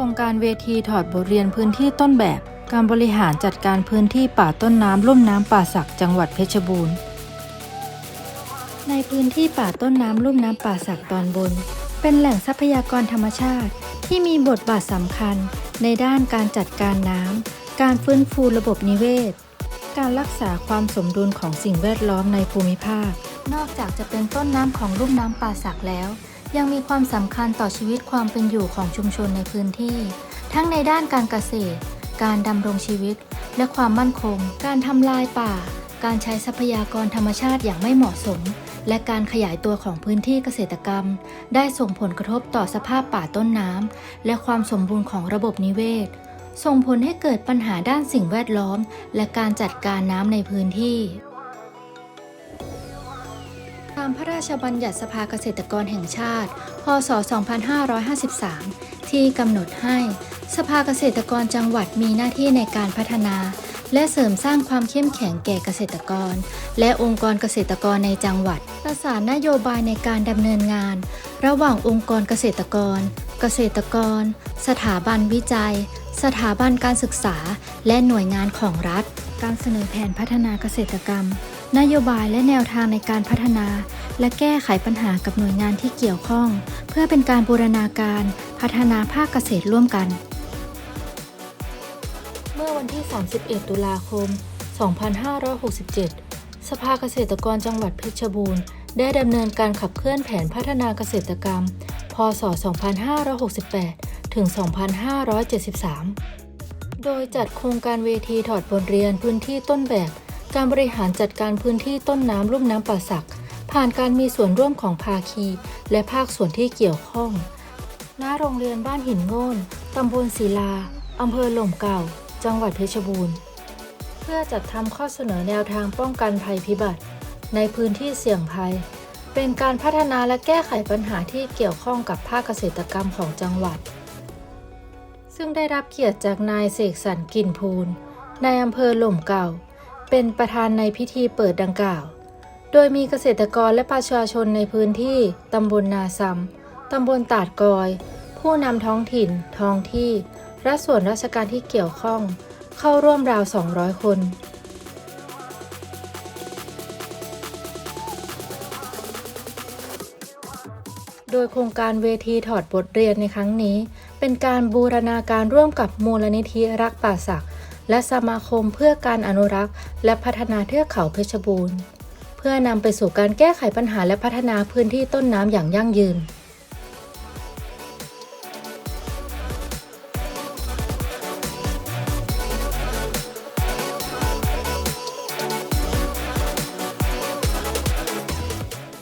ครงการเวทีถอดบทเรียนพื้นที่ต้นแบบ การบริหารจัดการพื้นที่ป่าต้นน้ำลุ่มน้ำป่าสักจังหวัดเพชรบูรณ์ ในพื้นที่ป่าต้นน้ำลุ่มน้ำป่าสักตอนบน เป็นแหล่งทรัพยากรธรรมชาติ ที่มีบทบาทสำคัญ ในด้านการจัดการน้ำการฟื้นฟูระบบนิเวศ การรักษาความสมดุลของสิ่งแวดล้อมในภูมิภาค นอกจากจะเป็นต้นน้ำของลุ่มน้ำป่าสักแล้ว ยังมีความสำคัญต่อชีวิตความเป็นอยู่ของชุมชนในพื้นที่ ทั้งในด้านการเกษตร การดำรงชีวิต และความมั่นคง การทำลายป่า การใช้ทรัพยากรธรรมชาติอย่างไม่เหมาะสม และการขยายตัวของพื้นที่เกษตรกรรม ได้ส่งผลกระทบต่อสภาพป่าต้นน้ำและความสมบูรณ์ของระบบนิเวศ ส่งผลให้เกิดปัญหาด้านสิ่งแวดล้อม และการจัดการน้ำในพื้นที่ ตามพระราชบัญญัติสภาเกษตรกรแห่งชาติ พศ 2553 ที่กำหนดให้ สภาเกษตรกรจังหวัดมีหน้าที่ในการพัฒนา และเสริมสร้างความเข้มแข็งแก่เกษตรกร และองค์กรเกษตรกรในจังหวัด ประสานนโยบายในการดำเนินงาน ระหว่างองค์กรเกษตรกร เกษตรกร สถาบันวิจัย สถาบันการศึกษา และหน่วยงานของรัฐ การเสนอแผนพัฒนาเกษตรกรรม นโยบายและแนวทางในการพัฒนา และแก้ไขปัญหากับหน่วยงานที่เกี่ยวข้อง เพื่อเป็นการบูรณาการพัฒนาภาคเกษตรร่วมกัน เมื่อวันที่ 31 ตุลาคม 2567 สภาเกษตรกรจังหวัดเพชรบูรณ์ ได้ดำเนินการขับเคลื่อนแผนพัฒนาเกษตรกรรม พศ 2568 ถึง 2573 โดยจัดโครงการเวทีถอดบทเรียนพื้นที่ต้นแบบ การบริหารจัดการพื้นที่ต้นน้ำลุ่มน้ำป่าสัก ผ่านการมีส่วนร่วมของภาคี และภาคส่วนที่เกี่ยวข้อง ณ โรงเรียนบ้านหินโงนตำบลศิลา อำเภอหล่มเก่า จังหวัดเพชรบูรณ์ เพื่อจัดทำข้อเสนอแนวทางป้องกันภัยพิบัติ ในพื้นที่เสี่ยงภัย เป็นการพัฒนาและแก้ไขปัญหาที่เกี่ยวข้องกับภาคเกษตรกรรมของจังหวัด ซึ่งได้รับเกียรติจากนายเสกสรรกินพูนนายอำเภอหล่มเก่า เป็นประธานในพิธีเปิดดังกล่าว โดยมีเกษตรกรและประชาชนในพื้นที่ตำบลนาซัมตำบลตาดกอย ผู้นำท้องถิ่น ท้องที่ และส่วนราชการที่เกี่ยวข้อง เข้าร่วมราว 200 คนโดยโครงการเวทีถอดบทเรียนในครั้งนี้ เป็นการบูรณาการร่วมกับมูลนิธิรักป่าศักดิ์ และสมาคมเพื่อการอนุรักษ์ และพัฒนาเทือกเขาเพชรบูรณ์ เพื่อนำไปสู่การแก้ไขปัญหาและพัฒนาพื้นที่ต้นน้ำอย่างยั่งยืน